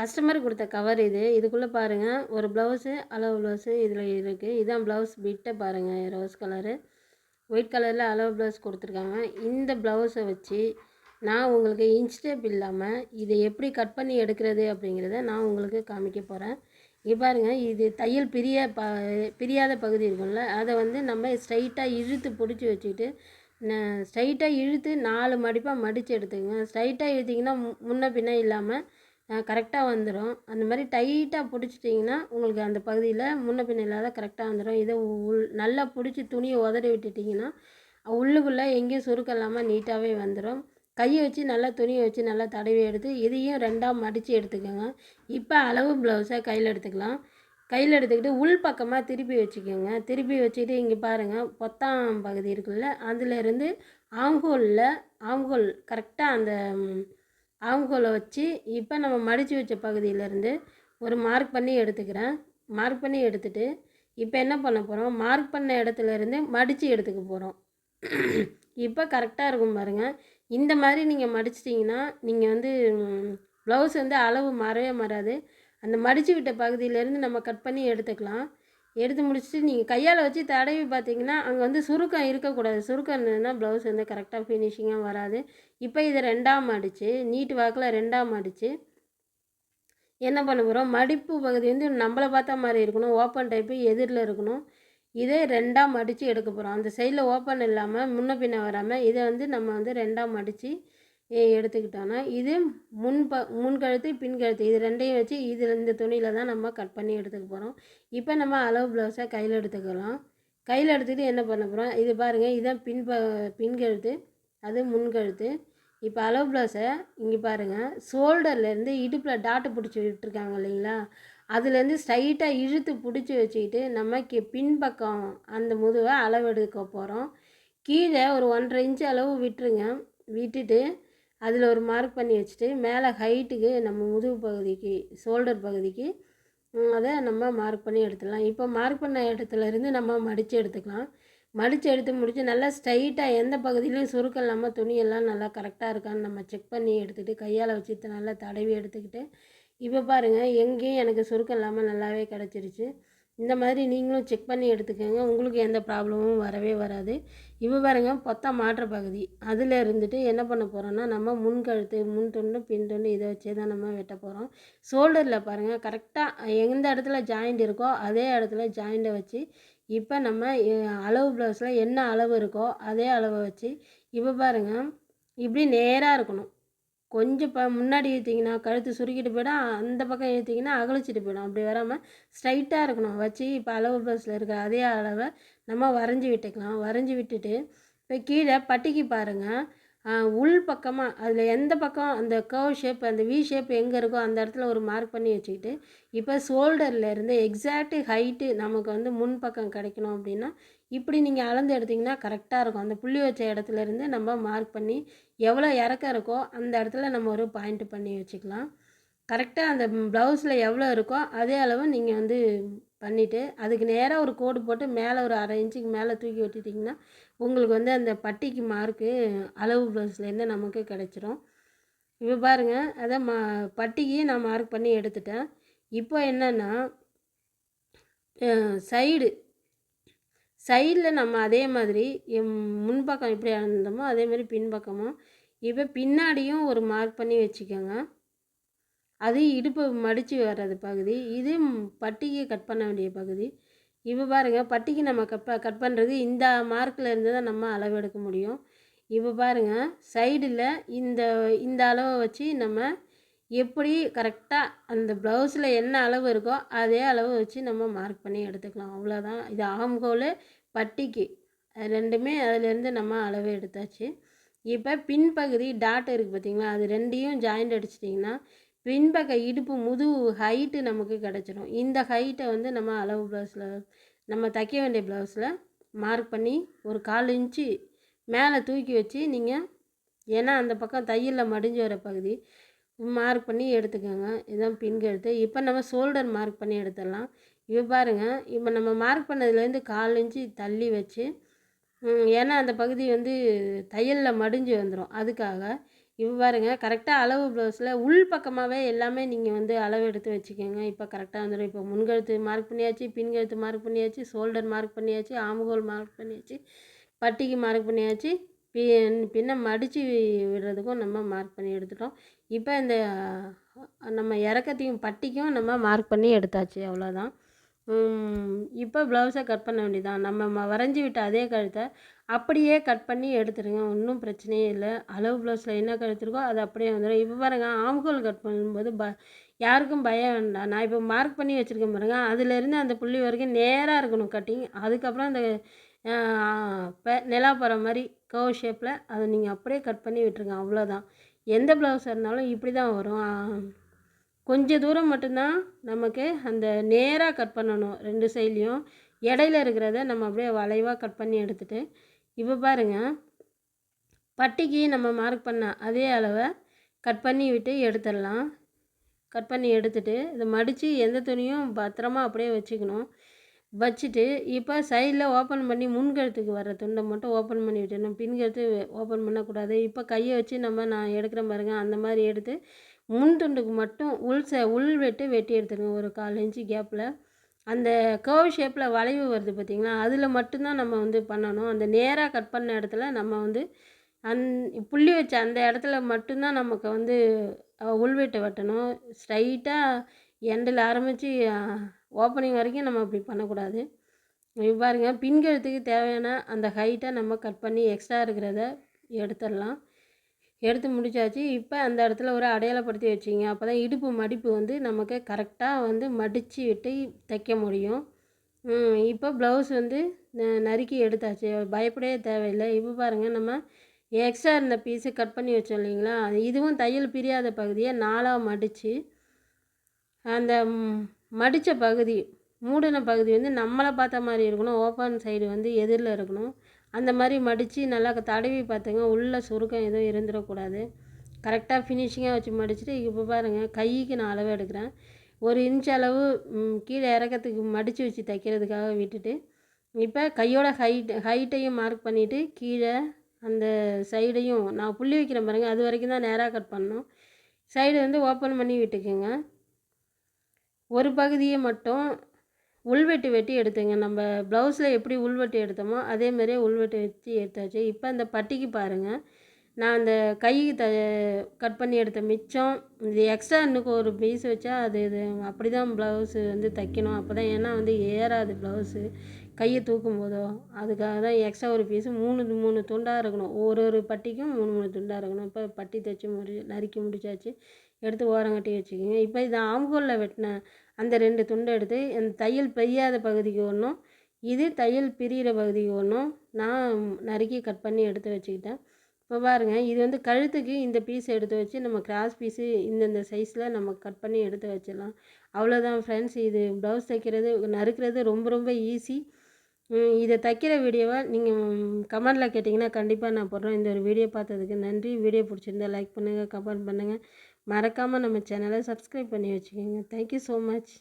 Customer கொடுத்த cover இது. இதுக்குள்ளே பாருங்கள் ஒரு ப்ளவுஸு அளவு ப்ளவுஸு இதில் இருக்குது இதுதான் ப்ளவுஸ் பிட்டை பாருங்கள் ரோஸ் கலரு ஒயிட் கலரில் அளவு ப்ளவுஸ் கொடுத்துருக்காங்க. இந்த ப்ளவுஸை வச்சு நான் உங்களுக்கு இன்ச் டேப் இல்லாமல் இதை எப்படி கட் பண்ணி எடுக்கிறது அப்படிங்கிறத நான் உங்களுக்கு காமிக்க போகிறேன் இங்கே பாருங்கள் இது தையல் பிரிய ப பிரியாத பகுதி இருக்கும்ல. அதை வந்து நம்ம ஸ்ட்ரைட்டாக இழுத்து பிடிச்சி வச்சுக்கிட்டு ஸ்ட்ரைட்டாக இழுத்து நாலு மடிப்பாக மடித்து எடுத்துக்கோங்க. ஸ்ட்ரைட்டாக இழுத்திங்கன்னா முன்ன பின்ன இல்லாமல் கரெக்டாக வந்துடும் அந்த மாதிரி டைட்டாக பிடிச்சிட்டிங்கன்னா உங்களுக்கு அந்த பகுதியில் முன்ன பின்ன இல்லாத கரெக்டாக வந்துடும் இதை உள் நல்லா பிடிச்சி துணியை உதறி விட்டுட்டிங்கன்னா உள்ளுக்குள்ளே எங்கேயும் சுருக்கம் இல்லாமல் நீட்டாகவே வந்துடும் கையை வச்சு நல்லா துணியை வச்சு நல்லா தடவி எடுத்து இதையும் ரெண்டாக மடித்து எடுத்துக்கோங்க. இப்போ அளவு ப்ளவுஸை கையில் எடுத்துக்கலாம். கையில் எடுத்துக்கிட்டு உள் பக்கமாக திருப்பி வச்சுக்கோங்க. திருப்பி வச்சுக்கிட்டு இங்கே பாருங்கள் பொத்தாம் பகுதி இருக்குல்ல அதுலேருந்து ஆம்ஹோலில் ஆம்ஹோல் கரெக்டாக அந்த அவங்கள வச்சு இப்போ நம்ம மடித்து வச்ச பகுதியிலேருந்து ஒரு மார்க் பண்ணி எடுத்துக்கிறேன். மார்க் பண்ணி எடுத்துகிட்டு இப்போ என்ன பண்ண போகிறோம் மார்க் பண்ண இடத்துலேருந்து மடித்து எடுத்துக்க போகிறோம் இப்போ கரெக்டாக இருக்கும் பாருங்கள் இந்த மாதிரி நீங்கள் மடிச்சிட்டிங்கன்னா நீங்கள் வந்து ப்ளவுஸ் வந்து அளவு மாறவே மாறாது. அந்த மடித்து விட்ட பகுதியிலேருந்து நம்ம கட் பண்ணி எடுத்துக்கலாம். எடுத்து முடிச்சுட்டு நீங்கள் கையால் வச்சு தடவி பார்த்தீங்கன்னா அங்கே வந்து சுருக்கம் இருக்கக்கூடாது. சுருக்கம் இருந்ததுன்னா ப்ளவுஸ் வந்து கரெக்டாக ஃபினிஷிங்காக வராது. இப்போ இதை ரெண்டாம் அடிச்சு நீட்டு வாக்கில் ரெண்டாம் அடிச்சு என்ன பண்ண போகிறோம் மடிப்பு பகுதி வந்து நம்மளை பார்த்தா மாதிரி இருக்கணும். ஓப்பன் டைப்பு எதிரில் இருக்கணும். இதே ரெண்டாக மடித்து எடுக்க போகிறோம் அந்த சைடில் ஓப்பன் இல்லாமல் முன்ன பின்ன வராமல் இதை வந்து நம்ம வந்து ரெண்டாக மடித்து எடுத்துக்கிட்டோன்னா இது முன் ப பின்கழுத்து பின் இது ரெண்டையும் வச்சு இதில் இந்த துணியில் தான் நம்ம கட் பண்ணி எடுத்துக்க போகிறோம் இப்போ நம்ம அளவு ப்ளவுஸை கையில் எடுத்துக்கலாம். கையில் எடுத்துக்கிட்டு என்ன பண்ண போகிறோம் இது பாருங்கள் இதுதான் பின்ப பின்கழுத்து பின் கழுத்து அது முன்கழுத்து இப்போ அளவு ப்ளவுஸை இங்கே பாருங்கள் ஷோல்டர்லேருந்து இடுப்பில் டாட்டு பிடிச்சி விட்டுருக்காங்க இல்லைங்களா? அதுலேருந்து ஸ்ட்ரைட்டாக இழுத்து பிடிச்சி வச்சுக்கிட்டு நம்ம கி பின்பக்கம் அந்த முதுவை அளவு எடுக்க போகிறோம் கீழே ஒரு ஒன்றரை இன்ச்சு அளவு விட்டுருங்க. விட்டுட்டு அதில் ஒரு மார்க் பண்ணி வச்சுட்டு மேலே ஹைட்டுக்கு நம்ம முதுகு பகுதிக்கு ஷோல்டர் பகுதிக்கு அதை நம்ம மார்க் பண்ணி எடுத்துடலாம். இப்போ மார்க் பண்ண இடத்துலேருந்து நம்ம மடித்து எடுத்துக்கலாம். மடித்து எடுத்து முடித்து நல்லா ஸ்ட்ரைட்டாக எந்த பகுதியிலையும் சுருக்கம் இல்லாமல் துணியெல்லாம் நல்லா கரெக்டாக இருக்கான்னு நம்ம செக் பண்ணி எடுத்துகிட்டு கையால் வச்சு நல்லா தடவி எடுத்துக்கிட்டு இப்போ பாருங்கள் எங்கேயும் எனக்கு சுருக்கம் இல்லாமல் நல்லாவே கிடச்சிருச்சு. இந்த மாதிரி நீங்களும் செக் பண்ணி எடுத்துக்கோங்க. உங்களுக்கு எந்த ப்ராப்ளமும் வரவே வராது. இப்போ பாருங்கள் பொத்த மாற்ற பகுதி. அதில் இருந்துட்டு என்ன பண்ண போகிறோன்னா நம்ம முன் கழுத்து முன் தொண்டு பின் தொண்டு இதை வச்சே தான் நம்ம வெட்ட போகிறோம் ஷோல்டரில் பாருங்கள் கரெக்டாக எந்த இடத்துல ஜாயிண்ட் இருக்கோ அதே இடத்துல ஜாயிண்ட்டை வச்சு இப்போ நம்ம அளவு ப்ளவுஸில் என்ன அளவு இருக்கோ அதே அளவை வச்சு இப்போ பாருங்கள் இப்படி நேராக இருக்கணும். கொஞ்சம் ப முன்னாடி இழுத்திங்கன்னா கழுத்து சுருக்கிட்டு போயிடும். அந்த பக்கம் இழுத்திங்கன்னா அகழிச்சிட்டு போயிடும். அப்படி வராமல் ஸ்ட்ரைட்டாக இருக்கணும். வச்சு இப்போ அளவு ப்ளவுஸில் இருக்கிற அதே அளவை நம்ம வரைஞ்சி விட்டுக்கலாம். வரைஞ்சி விட்டுட்டு இப்போ கீழே பட்டிக்கு பாருங்கள் உள் பக்கமாக அதில் எந்த பக்கம் அந்த கர்வ் ஷேப் அந்த வி ஷேப் எங்கே இருக்கோ அந்த இடத்துல ஒரு மார்க் பண்ணி வச்சுக்கிட்டு இப்போ ஷோல்டரில் இருந்து எக்ஸாக்ட் ஹைட்டு நமக்கு வந்து முன் பக்கம் கிடைக்கணும் அப்படின்னா இப்படி நீங்கள் அளந்து எடுத்திங்கன்னா கரெக்டாக இருக்கும். அந்த புள்ளி வச்ச இடத்துலேருந்து நம்ம மார்க் பண்ணி எவ்வளோ இறக்கம் இருக்கோ அந்த இடத்துல நம்ம ஒரு பாயிண்ட் பண்ணி வச்சுக்கலாம். கரெக்டாக அந்த ப்ளவுஸில் எவ்வளோ இருக்கோ அதே அளவு நீங்கள் வந்து பண்ணிவிட்டு அதுக்கு நேராக ஒரு கோடு போட்டு மேலே ஒரு அரை இன்ச்சுக்கு மேலே தூக்கி விட்டுட்டிங்கன்னா உங்களுக்கு வந்து அந்த பட்டிக்கு மார்க்கு அளவு ப்ளவுஸ்லேருந்து நமக்கு கிடச்சிரும். இப்போ பாருங்கள் அதை மா பட்டிக்கு நான் மார்க் பண்ணி எடுத்துட்டேன். இப்போ என்னென்னா சைடு சைடில் நம்ம அதே மாதிரி முன்பக்கம் எப்படி இருந்தோமோ அதே மாதிரி பின்பக்கமும் இப்போ பின்னாடியும் ஒரு மார்க் பண்ணி வச்சுக்கோங்க. அது இடுப்பு மடித்து வர்றது பகுதி. இது பட்டிக்கு கட் பண்ண வேண்டிய பகுதி. இப்போ பாருங்கள் பட்டிக்கு நம்ம கட் ப கட் பண்ணுறது இந்த மார்க்கில் இருந்து தான் நம்ம அளவு எடுக்க முடியும். இப்போ பாருங்கள் சைடில் இந்த இந்த அளவை வச்சு நம்ம எப்படி கரெக்டாக அந்த ப்ளவுஸில் என்ன அளவு இருக்கோ அதே அளவு வச்சு நம்ம மார்க் பண்ணி எடுத்துக்கலாம். அவ்வளோதான் இது ஆம்கோல் பட்டிக்கு. ரெண்டுமே அதுலேருந்து நம்ம அளவு எடுத்தாச்சு. இப்போ பின்பகுதி டாட் இருக்குது பார்த்திங்களா அது ரெண்டையும் ஜாயிண்ட் அடிச்சிட்டிங்கன்னா பின்பக்க இடுப்பு முதுகு ஹைட்டு நமக்கு கிடச்சிடும் இந்த ஹைட்டை வந்து நம்ம அளவு ப்ளவுஸில் நம்ம தைக்க வேண்டிய ப்ளவுஸில் மார்க் பண்ணி ஒரு கால் இன்ச்சு மேலே தூக்கி வச்சு நீங்கள் ஏன்னா அந்த பக்கம் தையலில் மடிஞ்சு வர பகுதி மார்க் பண்ணி எடுத்துக்கோங்க. இதுதான் பின் கழுத்து இப்போ நம்ம ஷோல்டர் மார்க் பண்ணி எடுத்துடலாம். இப்போ பாருங்கள் இப்போ நம்ம மார்க் பண்ணதுலேருந்து கால் இன்ச்சு தள்ளி வச்சு ஏன்னா அந்த பகுதி வந்து தையலில் மடிஞ்சு வந்துடும் அதுக்காக இப்போ பாருங்கள் கரெக்டாக அளவு ப்ளவுஸில் உள் பக்கமாகவே எல்லாமே நீங்கள் வந்து அளவு எடுத்து வச்சுக்கோங்க. இப்போ கரெக்டாக வந்துடும் இப்போ முன்கழுத்து மார்க் பண்ணியாச்சு பின்கழுத்து மார்க் பண்ணியாச்சு ஷோல்டர் மார்க் பண்ணியாச்சு ஆம்ஹோல் மார்க் பண்ணியாச்சு பட்டிக்கு மார்க் பண்ணியாச்சு பி பின்ன மடித்து விடுறதுக்கும் நம்ம மார்க் பண்ணி எடுத்துட்டோம். இப்போ இந்த நம்ம இறக்கத்தையும் பட்டிக்கும் நம்ம மார்க் பண்ணி எடுத்தாச்சு அவ்வளோதான் இப்போ ப்ளவுஸை கட் பண்ண வேண்டியதான் நம்ம ம- வரைஞ்சி விட்ட அதே கழுத்தை அப்படியே கட் பண்ணி எடுத்துருங்க. ஒன்றும் பிரச்சனையே இல்லை. அளவு ப்ளவுஸில் என்ன கழுத்துருக்கோ அது அப்படியே வந்துடும் இப்போ பாருங்கள் ஆம்கோல் கட் பண்ணும்போது ப யாருக்கும் பயம் வேண்டாம். நான் இப்போ மார்க் பண்ணி வச்சுருக்கேன் பாருங்கள் அதுலேருந்து அந்த புள்ளி வரைக்கும் நேராக இருக்கணும் கட்டிங் அதுக்கப்புறம் அந்த இப்போ நிலா போகிற மாதிரி கவ் ஷேப்பில் அதை நீங்கள் அப்படியே கட் பண்ணி விட்டுருங்க. அவ்வளோதான் எந்த ப்ளவுஸாக இருந்தாலும் இப்படி தான் வரும் கொஞ்சம் கொஞ்ச தூரம் மட்டும்தான் நமக்கு அந்த நேராக கட் பண்ணணும் ரெண்டு சைட்லேயும். இடையில இருக்கிறத நம்ம அப்படியே வளைவாக கட் பண்ணி எடுத்துகிட்டு இப்போ பாருங்க. பட்டிக்கு நம்ம மார்க் பண்ண அதே அளவை கட் பண்ணி விட்டு எடுத்துடலாம். கட் பண்ணி எடுத்துட்டு இதை மடித்து எந்த துணியும் பத்திரமா அப்படியே வச்சுக்கணும். வச்சுட்டு இப்போ சைடில் ஓப்பன் பண்ணி முன்கழுத்துக்கு வர துண்டை மட்டும் ஓப்பன் பண்ணி விட்டுணும் பின்கழுத்து ஓப்பன் பண்ணக்கூடாது. இப்போ கையை வச்சு நம்ம நான் எடுக்கிறேன் பாருங்க அந்த மாதிரி எடுத்து முன் துண்டுக்கு மட்டும் உள் ச உள் வெட்டு வெட்டி எடுத்துருங்க ஒரு கால் இன்ச்சு கேப்பில் அந்த கர்வ் ஷேப்பில் வளைவு வருது பார்த்தீங்களா அதில் மட்டும்தான் நம்ம வந்து பண்ணணும். அந்த நேராக கட் பண்ண இடத்துல நம்ம வந்து அந் புள்ளி வச்ச அந்த இடத்துல மட்டும்தான் நமக்கு வந்து உள்வெட்டை உள்வெட்டு வெட்டணும். ஸ்ட்ரைட்டாக எண்டில் ஆரம்பித்து ஓப்பனிங் வரைக்கும் நம்ம அப்படி பண்ணக்கூடாது. பாருங்கள் பின்கழுத்துக்கு தேவையான அந்த ஹைட்டை நம்ம கட் பண்ணி எக்ஸ்ட்ரா இருக்கிறத எடுத்துடலாம். எடுத்து முடிச்சாச்சு. இப்போ அந்த இடத்துல ஒரு அடையாளப்படுத்தி வச்சிங்க. அப்போ தான் இடுப்பு மடிப்பு வந்து நமக்கு கரெக்டாக வந்து மடித்து விட்டு தைக்க முடியும். இப்போ ப்ளவுஸ் வந்து ந- நறுக்கி எடுத்தாச்சு. பயப்படவே தேவையில்லை. இப்போ பாருங்கள் நம்ம எக்ஸ்ட்ரா இருந்த பீஸை கட் பண்ணி வச்சோம் இல்லைங்களா? இதுவும் தையல் பிரியாத பகுதியை நாலாக மடித்து அந்த மடித்த பகுதி மூடின பகுதி வந்து நம்மளை பார்த்த மாதிரி இருக்கணும். ஓப்பன் சைடு வந்து எதிரில் இருக்கணும். அந்த மாதிரி மடித்து நல்லா தடவி பார்த்துங்க. உள்ளே சுருக்கம் எதுவும் இருந்துடக்கூடாது. கரெக்டாக ஃபினிஷிங்காக வச்சு மடிச்சுட்டு இப்போ பாருங்கள் கைக்கு நான் அளவு எடுக்கிறேன். ஒரு இன்ச் அளவு கீழே இறக்கத்துக்கு மடித்து வச்சு தைக்கிறதுக்காக விட்டுட்டு இப்போ கையோட ஹைட் ஹைட்டையும் மார்க் பண்ணிவிட்டு கீழே அந்த சைடையும் நான் புள்ளி வைக்கிறேன் பாருங்கள் அது வரைக்கும் தான் நேராக கட் பண்ணணும். சைடு வந்து ஓப்பன் பண்ணி விட்டுக்குங்க. ஒரு பகுதியை மட்டும் உள்வெட்டு வெட்டி எடுத்தேங்க. நம்ம ப்ளவுஸில் எப்படி உள்வெட்டு எடுத்தோமோ அதே மாதிரியே உள்வெட்டு வச்சு எடுத்தாச்சு. இப்போ அந்த பட்டிக்கு பாருங்கள் நான் அந்த கை த கட் பண்ணி எடுத்த மிச்சம் இது எக்ஸ்ட்ரா இன்னுக்கு ஒரு பீஸ் வச்சா அது இது அப்படி தான் ப்ளவுஸு வந்து தைக்கணும். அப்போ தான் ஏன்னா வந்து ஏறாது ப்ளவுஸு கையை தூக்கும் போதோ அதுக்காக தான் எக்ஸ்ட்ரா ஒரு பீஸு மூணு மூணு துண்டாக இருக்கணும். ஒரு ஒரு பட்டிக்கும் மூணு மூணு துண்டாக இருக்கணும். இப்போ பட்டி தைச்சி முடி நறுக்கி முடிச்சாச்சு. எடுத்து ஓரங்கட்டி வச்சுக்கோங்க. இப்போ இது ஆம்கோலில் வெட்டினேன் அந்த ரெண்டு துண்டை எடுத்து அந்த தையல் பெரியாத பகுதிக்கு ஒன்றும் இது தையல் பிரிகிற பகுதிக்கு ஒன்றும் நான் நறுக்கி கட் பண்ணி எடுத்து வச்சுக்கிட்டேன். இப்போ பாருங்கள் இது வந்து கழுத்துக்கு இந்த பீஸ் எடுத்து வச்சு நம்ம கிராஸ் பீஸு இந்தந்த சைஸில் நம்ம கட் பண்ணி எடுத்து வச்சிடலாம். அவ்வளோதான் ஃப்ரெண்ட்ஸ் இது ப்ளவுஸ் தைக்கிறது நறுக்கிறது ரொம்ப ரொம்ப ஈஸி இதை தைக்கிற வீடியோவை நீங்கள் கமெண்டில் கேட்டிங்கன்னா கண்டிப்பாக நான் போடுறேன். இந்த ஒரு வீடியோ பார்த்ததுக்கு நன்றி. வீடியோ பிடிச்சிருந்தா லைக் பண்ணுங்கள் கமெண்ட் பண்ணுங்கள் மறக்காமல் நம்ம சேனலை சப்ஸ்கிரைப் பண்ணி வச்சுக்கோங்க தேங்க்யூ ஸோ மச்